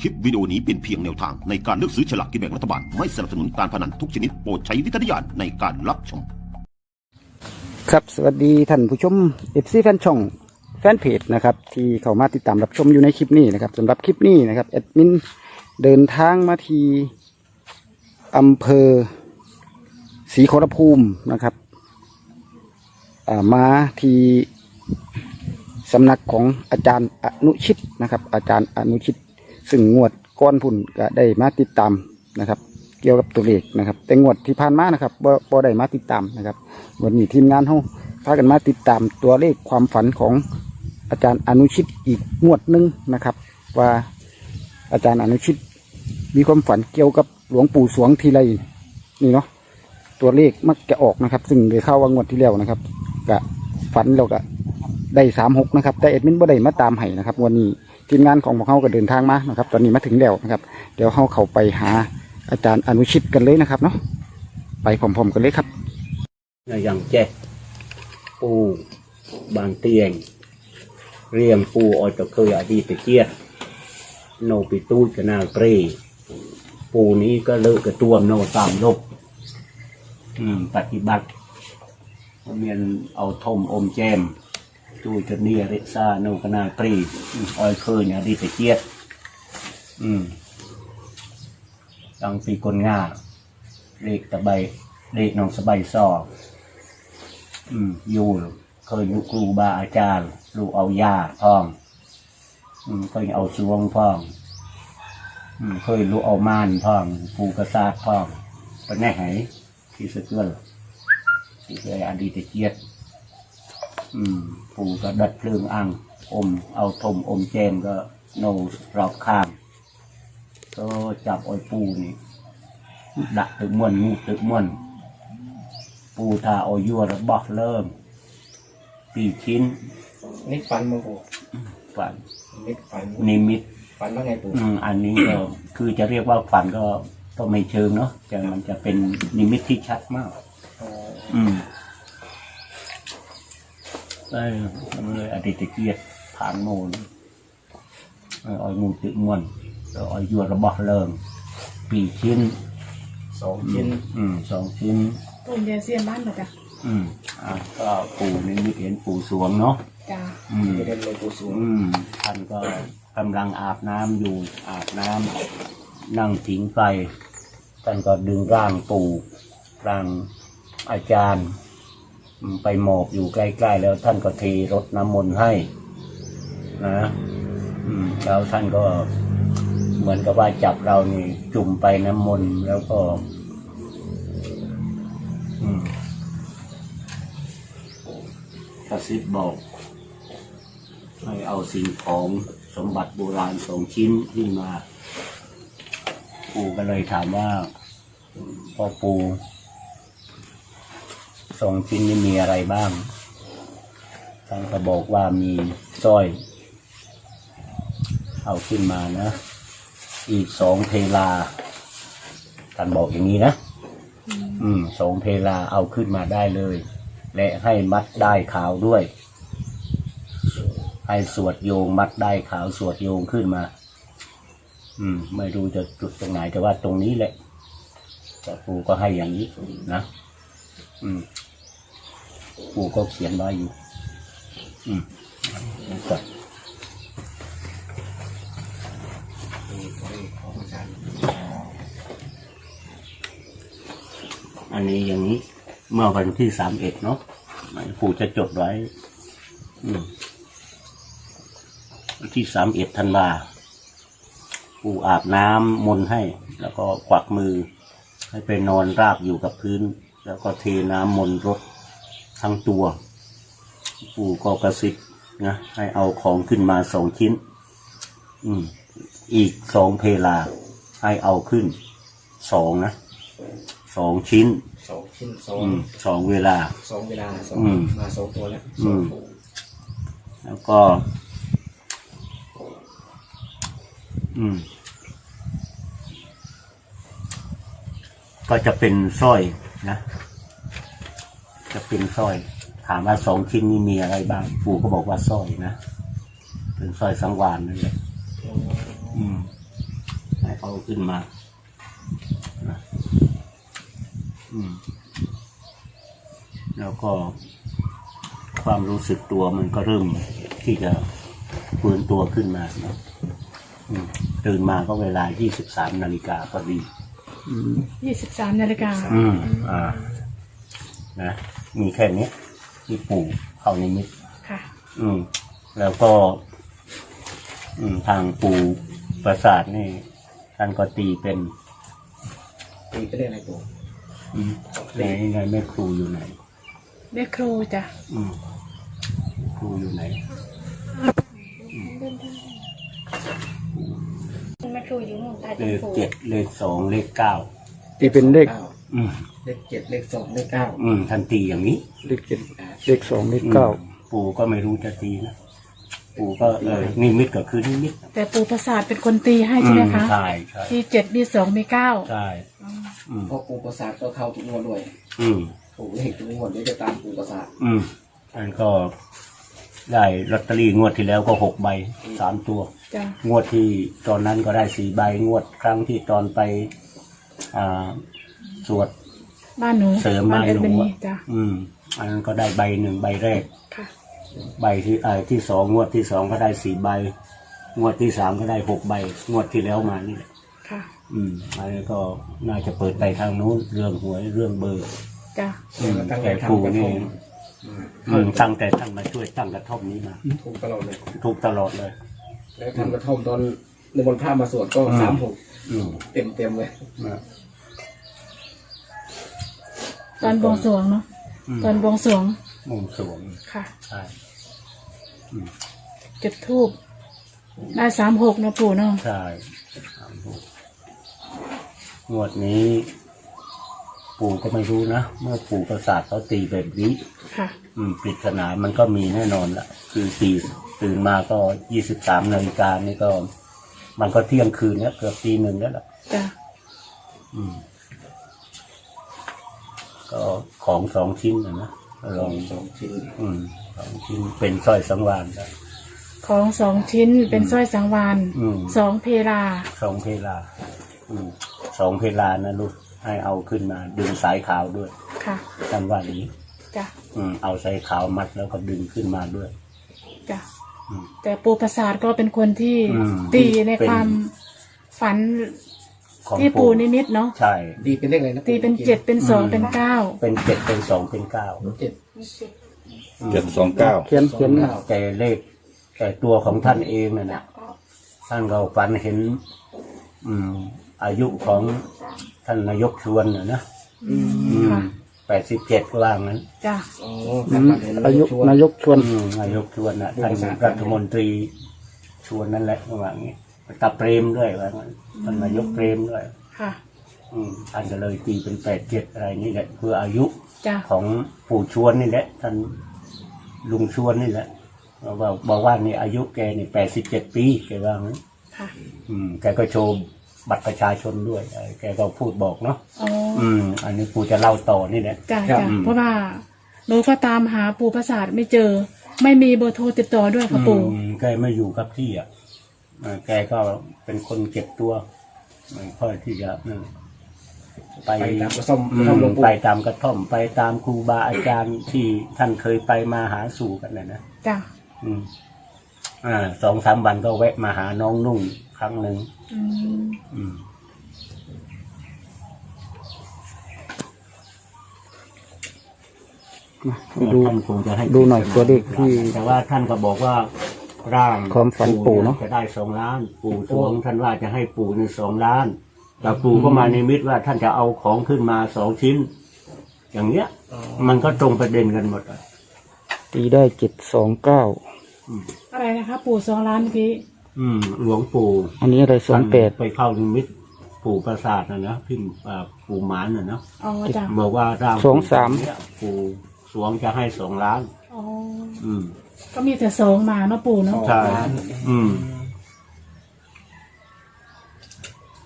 คลิปวิดีโอนี้เป็นเพียงแนวทางในการเลือกซื้อฉลากกินแบ่งรัฐบาล ไม่สนับสนุนการพนันทุกชนิดโปรดใช้วิจารณญาณในการรับชม ครับสวัสดีท่านผู้ชมเอฟซีแฟนช่องแฟนเพจนะครับที่เข้ามาติดตามรับชมอยู่ในคลิปนี้นะครับสำหรับคลิปนี้นะครับแอดมินเดินทางมาที่อำเภอศรีขอรภูมินะครับอ่ามาที่สำนักของอาจารย์อนุชิตนะครับ อาจารย์อนุชิต ซึ่งงวดก้อนพุ่นก็ได้มาติดตามนะครับ เกี่ยวกับตัวเลขนะครับ แต่งวดที่ผ่านมานะครับบ่บ่ได้มาติดตามนะครับวันนี้ทีมงานเขาพากันมาติดตามตัวเลขความฝันของอาจารย์อนุชิตอีกงวดหนึ่งนะครับ ว่าอาจารย์อนุชิต มีความฝันเกี่ยวกับหลวงปู่สวงทีไรนี่เนาะตัวเลขมักจะออกนะครับ ซึ่งได้เข้าว่างวดที่แล้วนะครับกะฝันเราก็ได้สามหกนะครับ แต่เอ็ดมินบ่ได้มาตามให้นะครับ วันนี้ ทีมงานของพวกเขาก็เดินทางมานะครับ ตอนนี้มาถึงแล้วนะครับ เดี๋ยวเขาเข้าไปหาอาจารย์อนุชิตกันเลยนะครับเนาะไปพร้อมๆกันเลยครับอย่างแจ๊ปูบางเตียง เรียงปูออยตะเคยอดีตเกียรโนปิตูดกนาเปรปูนี้ก็เลิกกระตัวมโนตามลบอืมปฏิบัติเมียนเอาทมอมแจม ตูจนเนียริซาโนกนาเปรอืมออยเคยอดีตเกียรติอืมตังปีกลง่าเลขตะใบเลขน้องสบายซออืมอยู่เคยอยู่ครูบาอาจารย์ ลูกเอายาพ่องอืมเคยเอาสวงพ่องอืมเคยลูกเอาม่านพ่องปูกระซาดพ่องเป็นแน่ไหที่สะเกือลที่เคยอดีตเจียด อืมปูก็ดัดเพลิงอัง อม เอาทมอมแจมก็โนรอบข้างก็จับอ้อยปูนี่ดักตึกมวนงูตึกมวนปูทาเอายั่วระบอกเริ่มปีชิ้นนี่ฟันมาโอ้ฝันนี่ฟันนิมิตฟันว่าไงปู่อืมอันนี้ก็คือจะเรียกว่าฝันก็ก็ไม่เชิงเนาะแต่มันจะเป็นนิมิตที่ชัดมากอ๋ออืม เออมันเลยอดีตเกียรติฐานโมนเออเอางูตึกมวนแล้วเอายั่วระบอกเริ่มปีชิ้นสองชิ้นอืมสองชิ้นปุ่มยาเซียนบ้านเหรอจ๊ะอืมอ่าก็ปู่นี่มีเห็นปู่สวงเนาะจ้าอืม จะเด่นหลวงปู่สูงอืมท่านก็กำลังอาบน้ำอยู่อาบน้ำนั่งผิงไฟท่านก็ดึงร่างปู่ร่างอาจารย์อืม ไปหมอบอยู่ใกล้ ๆ แล้วท่านก็เทรดน้ำมนต์ให้ นะแล้วท่านก็เหมือนกับว่าจับเรานี่ จุ่มไปน้ำมนต์แล้วก็กระซิบบอก ให้เอาสิ่งของสมบัติโบราณสองชิ้นขึ้นมา ปู่ก็เลยถามว่าพ่อปู่ สองชิ้นนี้มีอะไรบ้างท่านก็บอกว่ามีสร้อย เอาขึ้นมานะ อีกสองเพลาท่านบอกอย่างนี้นะ อืมสองเพลาเอาขึ้นมาได้เลย และให้มัดได้ขาวด้วย ให้สวดโยงมัดได้ขาวสวดโยงขึ้นมา อืม ไม่รู้จะจุดตรงไหนแต่ว่าตรงนี้แหละแต่ปู่ก็ให้อย่างนี้นะ อืม ปู่ก็เขียนไว้อยู่ อืมนะครับอันนี้อย่างนี้ เมื่อวันที่สามเอ็ดเนาะปู่จะจดไว้ อืมที่สามเอ็ดธันวาปู่อาบน้ำมนให้ แล้วก็กวักมือ ให้ไปนอนราบอยู่กับพื้น แล้วก็เทน้ำมนรด ทั้งตัว ปู่ก็กระซิบนะให้เอาของขึ้นมาสองชิ้น อืม อีกสองเพลา ให้เอาขึ้นสองนะสองชิ้น สองชิ้นสองอืมสองเวลา สองเวลาสองอืมมาสองตัวแล้วอืม แล้วก็ อืม ก็จะเป็นสร้อยนะ จะเป็นสร้อย ถามว่าสองชิ้นนี้มีอะไรบ้าง ปู่ก็บอกว่าสร้อยนะเป็นสร้อยสังวานนั่นแหละอืมเอาขึ้นมานะอืม แล้วก็ ความรู้สึกตัวมันก็เริ่มที่จะฟื้นตัวขึ้นมาเนาะอืมตื่นมาก็เวลา 23 นาฬิกาพอดียี่สิบสามนาฬิกา อืม อ่า นะ มีแค่นี้ที่ปู่เข้านิมิตค่ะ อืม แล้วก็ อืม ทางปู่ประสาทนี่ท่านก็ตีเป็นตีก็เรียกอะไรปู่อืมไหนไงแม่ครูอยู่ไหนแม่ครูจ้ะอืมครูอยู่ไหนแม่ครูอยู่นู่นใต้เลต้นขโพเจ็ดเลขสองเลขเก้าที่เป็นเลขก้า อืมเลขเจ็ดเลขสองเลขเก้าอืมทันตีอย่างนี้เลขเจ็ดเลขสองเลขเก้าอืมปู่ก็ไม่รู้จะตีนะปู่ก็เออนิมิตก็คือนิมิตแต่ปู่ประสาทเป็นคนตีให้ใช่ไหมคะ อืใช่ใช่ที่เจ็ดมีสองมีเก้าใช่อืมเพราะปู่ประสาทก็เข้าทุกงวดด้วยอืม ปู่เลขทุกงวดเดี๋ยวจะตามปู่ประสาทอืมอันก็ได้ลอตเตอรี่งวดที่แล้วก็หกใบสามตัว จ้ะงวดที่ตอนนั้นก็ได้สี่ใบงวดครั้งที่ตอนไป อ่า สวด บ้านหนูเสริมบ้านไม้เอ็ดหนูมินีอะจ้ะอืม อันนั้นก็ได้ใบหนึ่งใบแรก ค่ะใบที่เอ่อที่สองงวดที่สองก็ได้สี่ใบ งวดที่สามก็ได้หกใบ งวดที่แล้วมานี่แหละค่ะอืมอันนี้ก็น่าจะเปิดไปทางนู้นเรื่องหวยเรื่องเบอร์จ้ะอืมตั้งใจแต่ทำครูกระทนี่งอืมตั้งแต่ท่านมาช่วยตั้งกระท่อมนี้มาถูกตลอดเลยถูกตลอดเลย แล้วทำกระท่อมตอนในบนพระมาสวดก็อืม สามหกอืมเต็มเต็มๆเลยนะ ตอนบวงสรวงเนาะอืมตอนบวงสรวงมุมสวงค่ะ ใช่จุดทูบได้สามหกนะปู่เนาะใช่สามหกงวดนี้ ปู่ก็ไม่รู้นะเมื่อปู่ประสาทเขาตีแบบนี้ ค่ะ อืมปริศนามันก็มีแน่นอนละคือตีตื่นมาก็ยี่สิบสามนาฬิกานี่ก็ มันก็เที่ยงคืนแล้วเกือบตีหนึ่งแล้วล่ะจ้ะอืม ก็ของสองชิ้นนะนะลองสองชิ้น อืมสองชิ้นเป็นสร้อยสังวานแล้วของสองชิ้นเป็นสร้อยสังวานอืม สองเพลาสองเพลา อืมสองเพลานะลูกให้เอาขึ้นมา ดึงสายขาวด้วยค่ะท่านว่านี้ จ้ะอืม เอาสายขาวมัดแล้วก็ดึงขึ้นมาด้วย จ้ะอืมแต่ปู่ประสาทก็เป็นคนที่อืมตีในเป็น ความฝัน ของที่ปู่นิมิตเนาะใช่ดีเป็นเลขอะไรนะตีเป็นเจ็ดเป็นสองเป็นเก้าเป็นเจ็ดเป็นสองเป็นเก้าเจ็ดเจ็ดสองเก้าเขียนเขียนสองก้าแต่เลขแต่ตัวของท่านเองน่ะนะท่านก็ฝันเห็น อืม อายุของท่านนายกชวนน่ะนะอืมอืมแปดสิบเจ็ดว่างั้นจ้ะอ๋ออืมอายุนายกชวนอืมนายกชวนน่ะท่านรัฐมนตรีชวนนั่นแหละว่าอย่า งงี้กับเปรมด้วยว่างั้นท่านนายกเปรมด้วย ค่ะ อืมท่านก็เลยตีเป็นแปดเจ็ดอะไรนี่แหละคืออายุจ้ะของปู่ชวนนี่แหละท่านลุงชวนนี่แหละบอกบอกว่านี่อายุแกนี่แปดสิบเจ็ดปีแกว่างั้นค่ะ อืม แกก็โชว์บัตรประชาชนด้วยเออแกก็พูดบอกเนาะอ๋ออืม อันนี้ปู่จะเล่าต่อนี่แหละ จ้ะครับ จ้ะอืม เพราะว่าหนูก็ตามหาปู่ประสาทไม่เจอ ไม่มีเบอร์โทรติดต่อด้วยค่ะปู่ อืมแกไม่อยู่กับที่อะอ่า แกก็เป็นคนเก็บตัวไม่ค่อยที่จะนั่นไปไปตามกระซ่อมอืกระท่อมหลวมงปู่ไปตามกระท่อมไปตามครูบาอาจารย์ที่ท่านเคยไปมาหาสู่กันนะนะจ้ะอืม อ่าสองสามวันก็แวะมาหาน้องนุ่งครั้งหนึ่งอืมอืมมาดูท่านคงจะให้ดูหน่อยตัวเลขที่แต่ว่าท่านก็บอกว่า ร่างความฝันปู่เนอะ จะได้สองล้าน ปู่ทวงท่านว่าจะให้ปู่ในสองล้านแต่ปู่ก็มาในมิตว่าท่านจะเอาของขึ้นมาสองชิ้น อย่างเงี้ยมันก็ตรงประเด็นกันหมดอะตีได้เจ็ดสองเก้าอะไรนะคะปู่สองล้านเมื่อกี้อืม หลวงปู่อันนี้อะไรสองแปดไปเข้านิมิตปู่ประสาทนะนะพิมพ์อ่าปู่หมานนะเนาะอ๋อจ้ะบอกว่าร่างสองสามเนี่ยปู่สวงจะให้สองล้าน อ๋ออืม ก็มีแต่สองมาเนาะปู่เนาะใช่อืม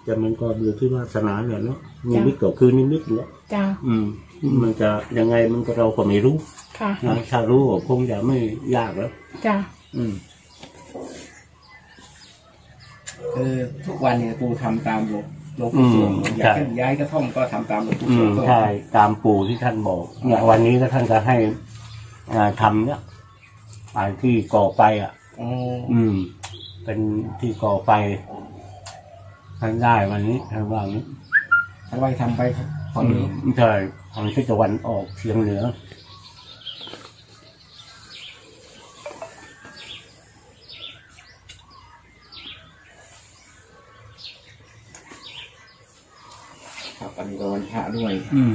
แต่มันก็อยู่ที่วาสนาแหละเนาะนิมิตก็คือนิมิตแหละจ้ะอืม มันจะยังไงมันก็เราก็ไม่รู้ค่ะนะถ้ารู้ก็คงจะไม่ยากแล้ว จ้ะอืมแคือทุกวันเนี่ยปูทำตามหลวงหลวงอืปู่มสวงอใช่ยากย้ายกระท่อมก็ทำตามหลวงปู่อืสวมงก็ใช่ตามปู่ที่ท่านบอกเนี่ยวันนี้ก็ท่านจะให้อ่าทำเนี่ย อ่าที่ก่อไฟอะ อ๋ออืม เป็นที่ก่อไฟท่านได้วันนี้ท่านว่างี้ทางไว้ทำไปฝั่งนี้อืมใช่ทางทิศตะวันออกเฉียงเหนือ ครับอันนี้ก็วันพระด้วย อืม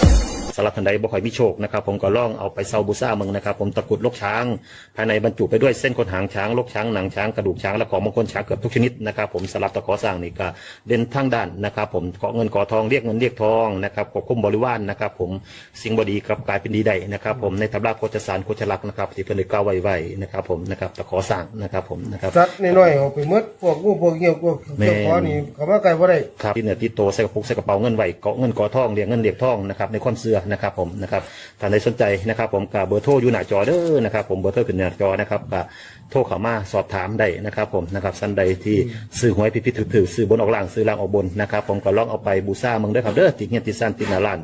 ำหรับท่านใดบ่ค่อยมีโชคนะครับผมก็ล่องเอาไปเซาบูซ่าเมืองนะครับผมตะกรุดลกช้าง ภายในบรรจุไปด้วยเส้นขนหางช้างลกช้างหนังช้างกระดูกช้างและของมงคลช้างเกือบทุกชนิดนะครับผมสำหรับตะขอสร้างนี่ก็เด่นทั้งด้านนะครับผมเกาะเงินเกาะทองเรียกเงินเรียกทองนะครับควบคุมบริวารนะครับผมสิ่งบดีกลับกลายเป็นดีได้นะครับผมในตำราโคจสารโคจลักษณ์นะครับที่เพิ่นได้กล่าวไว้ไว้นะครับผมนะครับตะขอสร้างนะครับผมนะครับสัตว์น้อยๆเอาไปหมดพวกงูพวกเหี้ยวพวกแม่เจ้าขอนี่เขามาไกลบ่ได้ครับที่เหนือที่โตใส่กระปุกใส่กระเป๋าเงินไหวเกาะเงินเกาะทองเรียกเงินเรียกทองนะครับในความเสื่อนะครับผมนะครับท่านใดสนใจนะครับ ผมกับเบอร์โทรอยู่หน้าจอเด้อนะครับ ผมเบอร์โทรขึ้นหน้าจอนะครับกับโทรเข้ามาสอบถามได้นะครับ ผมนะครับสันใดที่ซื้อหวยพิพิธถือๆซื้อบนออกล่างซื้อล่างออกบนนะครับผมก็ลองเอาไปบูชาเมืองเด้อครับเด้อติเงียนติซันตินาลัน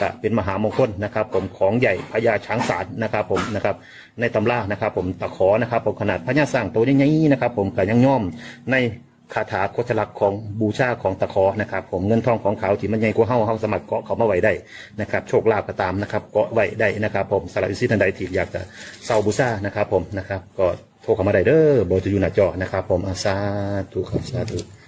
ก็เป็นมหามงคลนะครับ ผมของใหญ่พญาช้างศาลนะครับผมนะครับในตำรานะครับ ผมตะขอนะครับผมขนาดพญาสร้างตัวใหญ่ๆนะครับ ผมก็ยังย่อมใน คาถาโคชลักของบูชาของตะขอนะครับผมเงินทองของเขาที่มันใหญ่กว่าเฮาเฮาสมัครเกาะเขามาไว้ได้นะครับโชคลาภก็ตามนะครับเกาะไว้ได้นะครับ ผมสำหรับอินซีทันใดที่อยากจะเซาบูชานะครับ ผมนะครับก็โทรเข้ามาได้เด้อเบอร์จะอยู่หน้าจอนะครับ ผมอาซาธุครับสาธุ